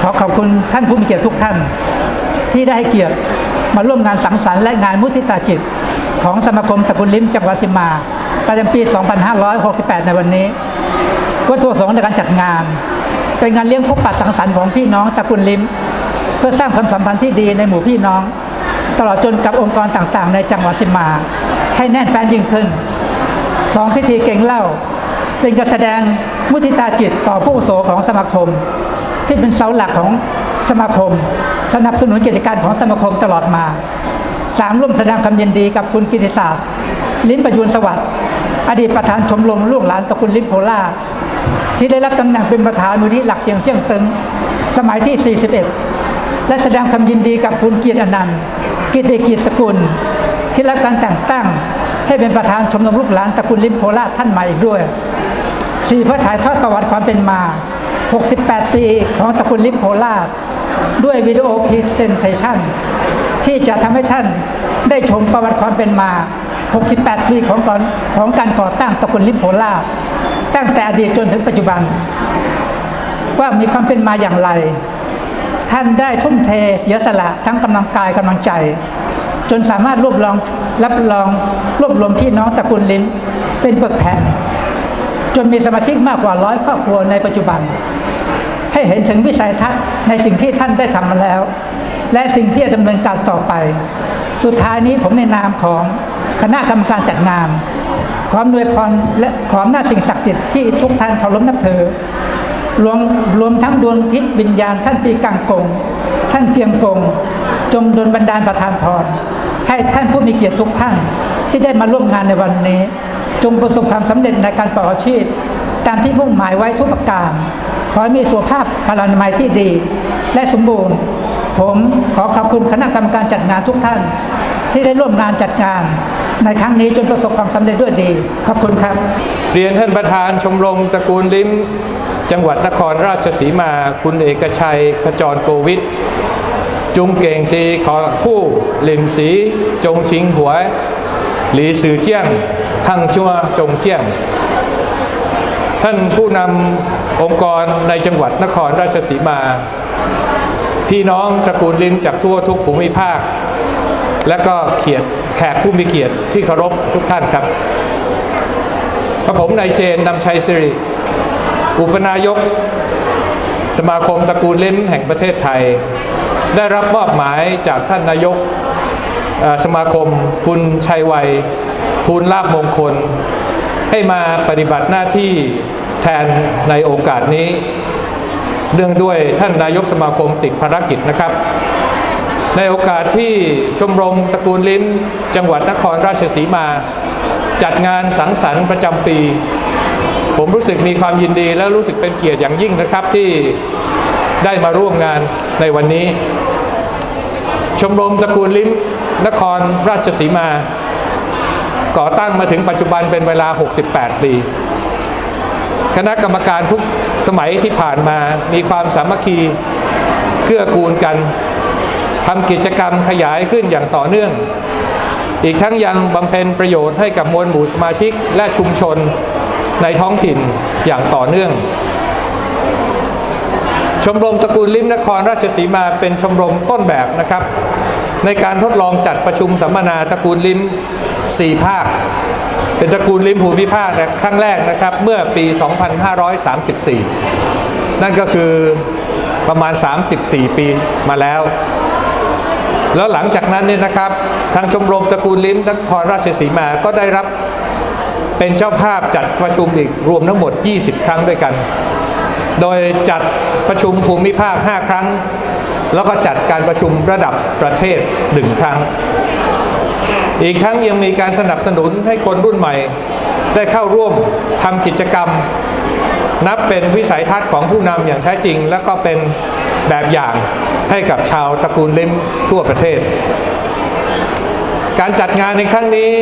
ขอขอบคุณท่านผู้มีเกียรติทุกท่าน ที่ได้ให้เกียรติมาร่วมงานสังสรรค์และงานมุทิตาจิต ของสมาคมตะกุลลิ้มจังหวัดสิมา ประจำปี 2568 ในวันนี้ วัตถุประสงค์ในการจัดงาน เป็นงานเลี้ยงพบปะสังสรรค์ของพี่น้องตะกูลลิมเพื่อสร้างความสัมพันธ์ที่ดีในหมู่พี่น้อง ตลอดจนกับองค์กรต่างๆ ในจังหวัดสิมา ให้แน่นแฟ้นยิ่งขึ้นสองพิธีเก่งเล่า เป็นการแสดงมุทิตาจิตต่อผู้โสของสมาคม ที่เป็นเสาหลักของสมาคม สนับสนุนกิจการของสมาคมตลอดมาสามร่วมแสดงความยินดีกับคุณกิติศาสตร์ลิ้มประยูนสวัสดิ์อดีตประธานชมรมลูกหลานตระกูลลิ้มโพลาที่ได้รับตำแหน่งเป็นประธานมูลที่หลักเสียงเสี่ยงตึง สมัยที่ 41 และแสดงคำยินดีกับคุณเกียรติอนันต์กิติกิจสกุล ที่รับการแต่งตั้งให้เป็นประธานชมรมลูกหลานตระกูลลิมโพราท่านใหม่อีกด้วยสี่เพื่อถ่ายทอดประวัติความเป็นมา 68 ปีของตระกูลลิมโพราช ด้วยวิดีโอพรีเซนเทชันที่จะทำให้ท่านได้ชมประวัติความเป็นมา 68 ปีของก่อนของการก่อตั้งตระกูลลิมโพราช ตั้งแต่อดีตจนถึงปัจจุบัน ว่ามีความเป็นมาอย่างไร ท่านได้ทุ่มเทเสียสละทั้งกำลังกายกำลังใจ จนสามารถรวบรองรับรองรวบรวมพี่น้องตระกูลลิ้มเป็นเบิกแผ่น จนมีสมาชิกมากกว่าร้อยครอบครัวในปัจจุบัน ให้เห็นถึงวิสัยทัศน์ในสิ่งที่ท่านได้ทำมาแล้ว และสิ่งที่จะดำเนินการต่อไป สุดท้ายนี้ผมในนามของคณะกรรมการจัดงาน ขออำนวยพรและขออำนาจสิ่งศักดิ์สิทธิ์ที่ทุกท่านเคารพนับถือรวมรวมทั้งดวงทิศวิญญาณท่านปีกังกง ท่านเกียงกง จงดลบันดาลประทานพร ให้ท่านผู้มีเกียรติทุกท่านที่ได้มาร่วมงานในวันนี้ จงประสบความสำเร็จในการประกอบอาชีพ ตามที่มุ่งหมายไว้ทุกประการ ขอให้มีสุขภาพพลานามัยที่ดี และสมบูรณ์ ผมขอขอบคุณคณะกรรมการจัดงานทุกท่าน ที่ได้ร่วมงานจัดงาน ในครั้งนี้จนประสบความสำเร็จด้วยดี ขอบคุณครับ เรียนท่านประธานชมรมตระกูลลิ้ม จังหวัดนครราชสีมา คุณเอกชัย ขจรโกวิทจุงเก่งตีขอผู้หลิมสี จงชิงหัว หลีสื่อเจียง หังชัวจงเจียง ท่านผู้นำองค์กรในจังหวัดนครราชสีมา พี่น้องตระกูลลิ้มจากทั่วทุกภูมิภาค และก็เขียรติแขกผู้มีเกียรติที่เคารพทุกท่านครับกระผมนายเจนนำชัยสิริ อุปนายก สมาคมตระกูลเล้มแห่งประเทศไทย ได้รับมอบหมายจากท่านนายกสมาคมคุณชัยวัย ภูลลาบมงคล ให้มาปฏิบัติหน้าที่แทนในโอกาสนี้ เนื่องด้วยท่านนายกสมาคมติดภารกิจนะครับ ในโอกาสที่ชมรมตระกูลลิ้มจังหวัดนครราชสีมา จัดงานสังสรรค์ประจำปี ผมรู้สึกมีความยินดีและรู้สึกเป็นเกียรติอย่างยิ่งนะครับที่ได้มาร่วมงานในวันนี้ ชมรมตระกูลลิ้มนครราชสีมา ก่อตั้งมาถึงปัจจุบันเป็นเวลา 68 ปี คณะกรรมการทุกสมัยที่ผ่านมามีความสามัคคีเกื้อกูลกันทำกิจกรรมขยายขึ้นอย่างต่อเนื่อง อีกทั้งยังบำเพ็ญประโยชน์ให้กับมวลหมู่สมาชิกและชุมชนในท้องถิ่นอย่างต่อเนื่อง ชมรมตระกูลลิมนครราชสีมาเป็นชมรมต้นแบบนะครับ ในการทดลองจัดประชุมสัมมนาตระกูลลิม 4ภาค เป็นตระกูลลิมภูมิภาคนะครั้งแรกนะครับ เมื่อปี 2534 นั่นก็คือประมาณ 34 ปีมาแล้ว แล้วหลังจากนั้นเนี่ยนะครับ ทางชมรมตระกูลลิมนครราชสีมาก็ได้รับเป็นเจ้าภาพจัดประชุมอีกรวมทั้งหมด 20 ครั้งด้วยกัน โดยจัดประชุมภูมิภาค 5 ครั้ง แล้วก็จัดการประชุมระดับประเทศ 1 ครั้ง อีกทั้งยังมีการสนับสนุนให้คนรุ่นใหม่ ได้เข้าร่วมทำกิจกรรม นับเป็นวิสัยทัศน์ของผู้นำอย่างแท้จริง และก็เป็นแบบอย่างให้กับชาวตระกูลลิมทั่วประเทศ การจัดงานในครั้งนี้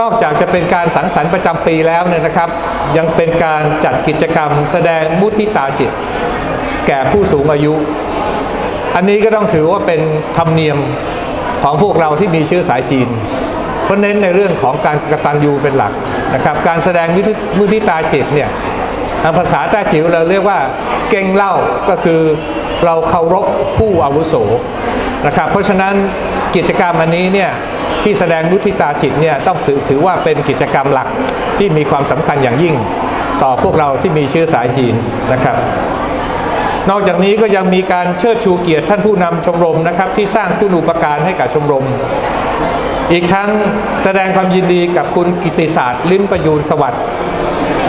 นอกจากจะเป็นการสังสรรค์ประจำปีแล้วเนี่ยนะครับ ยังเป็นการจัดกิจกรรม แสดงมุทิตาจิต แก่ผู้สูงอายุ อันนี้ก็ต้องถือว่าเป็นธรรมเนียม ของพวกเราที่มีเชื้อสายจีน เพราะเน้นในเรื่องของการกตัญญูเป็นหลักนะครับ การแสดงมุทิมุทิตาจิตเนี่ยทางภาษาแต้จิ๋วเราเรียกว่าเก่งเล่าก็คือเราเคารพผู้อาวุโสนะครับเพราะฉะนั้นกิจกรรมอันนี้เนี่ยที่แสดงมุทิตาจิตเนี่ยต้องถือว่าเป็นกิจกรรมหลักที่มีความสำคัญอย่างยิ่ง ต่อพวกเราที่มีชื้อสายจีนนะครับ นอกจากนี้ก็ยังมีการเชิดชูเกียรติท่านผู้นำชมรมนะครับ ที่สร้างคุณูปการให้กับชมรม อีกทั้งแสดงความยินดีกับคุณกิติศาสตร์ ลิ้มประยูนสวัสดิ์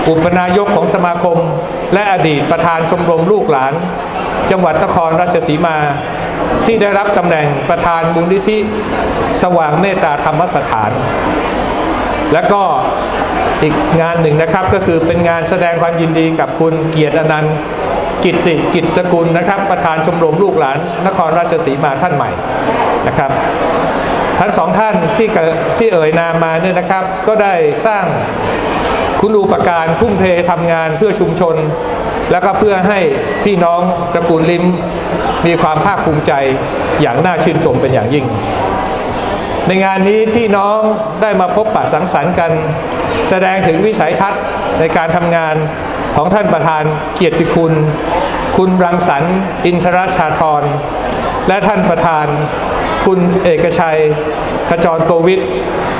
อุปนายกของสมาคม และอดีตประธานชมรมลูกหลาน จังหวัดนครราชสีมา ที่ได้รับตำแหน่งประธานมูลนิธิสว่างเมตตาธรรมสถาน และก็อีกงานหนึ่งนะครับก็คือเป็นงานแสดงความยินดีกับคุณเกียรติอนันต์ กิตติกิจสกุลนะครับ ประธานชมรมลูกหลาน นครราชสีมาท่านใหม่นะครับ ทั้งสองท่านที่ที่เอ่ยนามมาเนี่ยนะครับ ก็ได้สร้างคุณูปการทุ่มเททำงานเพื่อชุมชน แล้วก็เพื่อให้พี่น้องตระกูลลิมมีความภาคภูมิใจอย่างน่าชื่นชมเป็นอย่างยิ่ง ในงานนี้พี่น้องได้มาพบปะสังสรรค์กัน แสดงถึงวิสัยทัศน์ในการทำงาน ของท่านประธานเกียรติคุณ คุณรังสรรค์อินทรชาธร และท่านประธาน คุณเอกชัย ขจรโควิด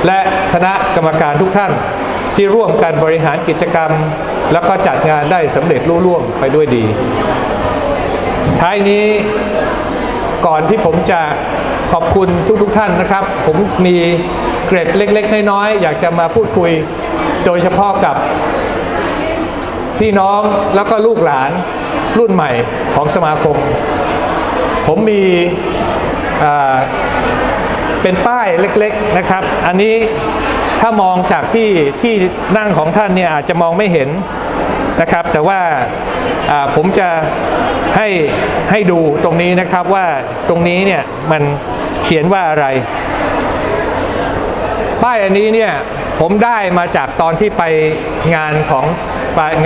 และคณะกรรมการทุกท่าน ที่ร่วมกันบริหารกิจกรรม แล้วก็จัดงานได้สำเร็จรุ่ล่วงไปด้วยดี ท้ายนี้ก่อนที่ผมจะขอบคุณทุกๆทท่านนะครับ ผมมีเกร็ดเล็ก ๆ น้อยๆอยากจะมาพูดคุย โดยเฉพาะกับ พี่น้องแล้วก็ลูกหลานรุ่นใหม่ของสมาคม ผมมีเป็นป้ายเล็กๆนะครับ อันนี้ถ้ามองจากที่ที่นั่งของท่านเนี่ยอาจจะมองไม่เห็นนะครับ แต่ว่าผมจะให้ให้ดูตรงนี้นะครับว่าตรงนี้เนี่ยมันเขียนว่าอะไร ป้ายอันนี้เนี่ยผมได้มาจากตอนที่ไปงานของ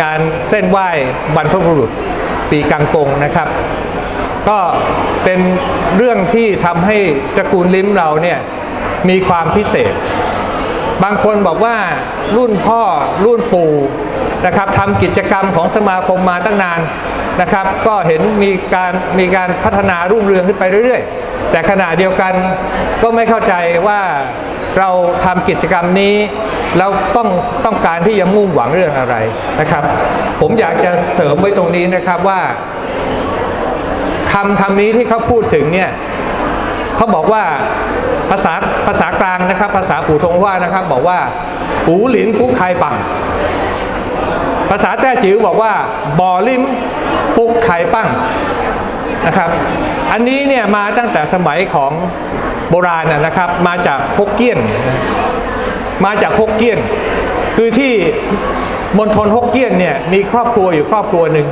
งานเส้นไหว้บรรพบุรุษปีกังกงนะครับ ก็เป็นเรื่องที่ทำให้ตระกูลลิ้มเราเนี่ยมีความพิเศษ บางคนบอกว่ารุ่นพ่อรุ่นปู่นะครับทำกิจกรรมของสมาคมมาตั้งนานนะครับ ก็เห็นมีการมีการพัฒนารุ่งเรืองขึ้นไปเรื่อยๆ แต่ขณะเดียวกันก็ไม่เข้าใจว่าเราทำกิจกรรมนี้ เราต้องต้องการที่จะมุ่งหวังเรื่องอะไรนะครับ ผมอยากจะเสริมไว้ตรงนี้นะครับว่าคำคำนี้ที่เขาพูดถึงเนี่ยเขาบอกว่าภาษาภาษากลางนะครับ ภาษาปู่ทงว่านะครับ บอกว่าปูหลินปุ๊กไคปังภาษาแต้จิ๋วบอกว่าบ่อลิมปุ๊กไข่ปั้งนะครับ อันนี้เนี่ยมาตั้งแต่สมัยของโบราณนะครับ มาจากฮกเกี้ยน มาจากฮกเกี้ยน คือที่มณฑลฮกเกี้ยนเนี่ยมีครอบครัวอยู่ครอบครัวหนึ่ง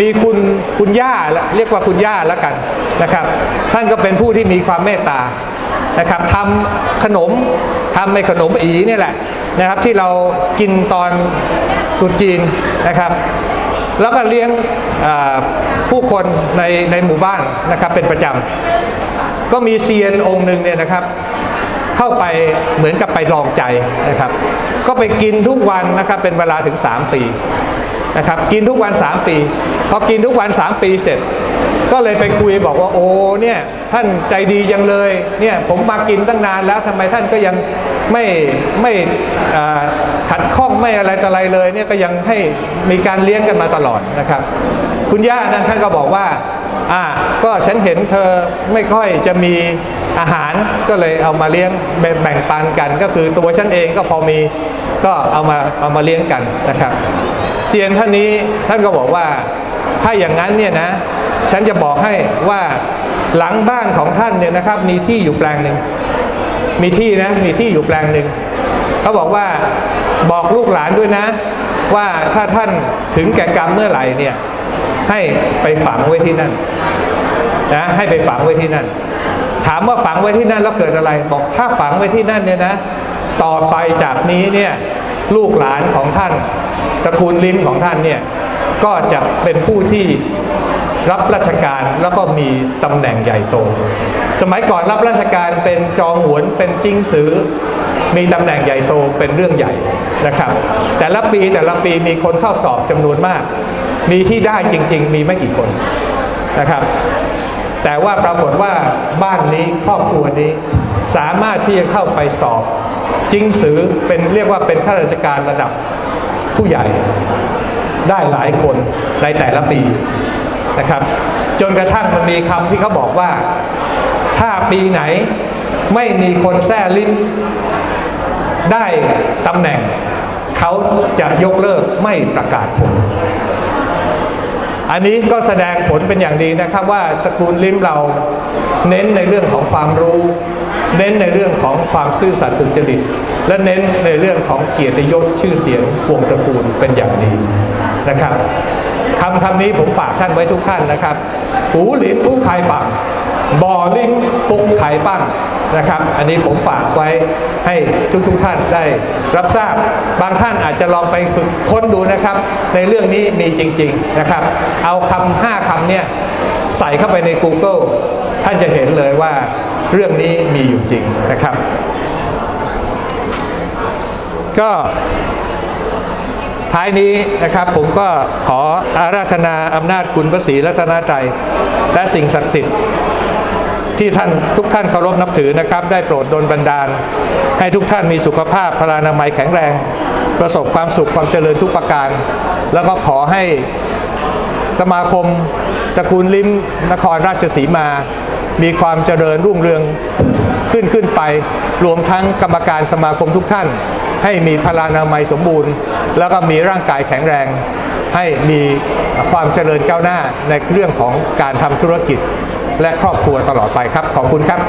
มีคุณคุณย่าเรียกว่าคุณย่าแล้วกันนะครับ ท่านก็เป็นผู้ที่มีความเมตตานะครับทำขนมทำในขนมอีนี่แหละนะครับ ที่เรากินตอนตุจีนนะครับ แล้วก็เลี้ยงผู้คนในในหมู่บ้านนะครับเป็นประจำก็มีเซียนองค์หนึ่งเนี่ยนะครับ เข้าไปเหมือนกับไปลองใจนะครับ ก็ไปกินทุกวันนะครับเป็นเวลาถึง 3 ปีนะครับกินทุกวัน 3 ปีพอกินทุกวัน 3 ปีเสร็จ ก็เลยไปคุยบอกว่าโอ้เนี่ยท่านใจดีจังเลยเนี่ยผมมากินตั้งนานแล้วทำไมท่านก็ยังไม่ไม่ขัดข้องไม่อะไรต่ออะไรเลยเนี่ยก็ยังให้มีการเลี้ยงกันมาตลอดนะครับ คุณย่านั้นท่านก็บอกว่าอ่าก็ฉันเห็นเธอไม่ค่อยจะมี อาหารก็เลยเอามาเลี้ยงแบ่งปันกัน ก็คือตัวฉันเองก็พอมีก็เอามาเอามาเลี้ยงกันนะครับเซียนท่านนี้ท่านก็บอกว่าถ้าอย่างนั้นเนี่ยนะฉันจะบอกให้ว่าหลังบ้านของท่านเนี่ยนะครับ มีที่อยู่แปลงหนึ่งมีที่นะมีที่อยู่แปลงหนึ่งเขาบอกว่าบอกลูกหลานด้วยนะ ว่าถ้าท่านถึงแก่กรรมเมื่อไหร่เนี่ยให้ไปฝังไว้ที่นั่นนะให้ไปฝังไว้ที่นั่น ถามว่าฝังไว้ที่นั่นแล้วเกิดอะไร บอกถ้าฝังไว้ที่นั่นเนี่ยนะ ต่อไปจากนี้เนี่ยลูกหลานของท่าน ตระกูลลิ้มของท่านเนี่ยก็จะเป็นผู้ที่รับราชการแล้วก็มีตำแหน่งใหญ่โต สมัยก่อนรับราชการเป็นจองหวนเป็นจิงสือ มีตำแหน่งใหญ่โตเป็นเรื่องใหญ่นะครับ แต่ละปีแต่ละปีมีคนเข้าสอบจำนวนมาก มีที่ได้จริง ๆ มีไม่กี่คนนะครับ แต่ว่าปรากฏว่าบ้านนี้ครอบครัวนี้ สามารถที่จะเข้าไปสอบจริงสือเป็นเรียกว่าเป็นข้าราชการระดับผู้ใหญ่ได้หลายคนในแต่ละปีนะครับ จนกระทั่งมันมีคำที่เขาบอกว่า ถ้าปีไหนไม่มีคนแท้ลิ้นได้ตำแหน่ง เขาจะยกเลิกไม่ประกาศผล อันนี้ก็แสดงผลเป็นอย่างดีนะครับว่าตระกูลลิ้มเราเน้นในเรื่องของความรู้ เน้นในเรื่องของความซื่อสัตย์สุจริต และเน้นในเรื่องของเกียรติยศชื่อเสียงวงตระกูลเป็นอย่างดีนะครับคำคำนี้ผมฝากท่านไว้ทุกท่านนะครับ หูหลินปุ๊กไข่ปังบ่อลิ้นปุกไข่ปัง นะครับ อันนี้ผมฝากไว้ให้ทุกทุกท่านได้รับทราบ บางท่านอาจจะลองไปฝึกค้นดูนะครับ ในเรื่องนี้มีจริง ๆนะครับ เอาคำห้าคำเนี่ยใส่เข้าไปใน Google ท่านจะเห็นเลยว่าเรื่องนี้มีอยู่จริงนะครับ ก็ท้ายนี้นะครับผมก็ขออาราธนาอำนาจคุณพระศรีรัตนตรัยและสิ่งศักดิ์สิทธิ์ ที่ท่านทุกท่านเคารพนับถือนะครับ ได้โปรดดลบันดาล ให้ทุกท่านมีสุขภาพพลานามัยแข็งแรง ประสบความสุขความเจริญทุกประการ แล้วก็ขอให้สมาคมตระกูลลิมนครราชสีมา มีความเจริญรุ่งเรืองขึ้นขึ้นไป รวมทั้งกรรมการสมาคมทุกท่าน ให้มีพลานามัยสมบูรณ์ แล้วก็มีร่างกายแข็งแรงให้มีความเจริญก้าวหน้าในเรื่องของการทำธุรกิจ และครอบครัวตลอดไปครับ ขอบคุณครับ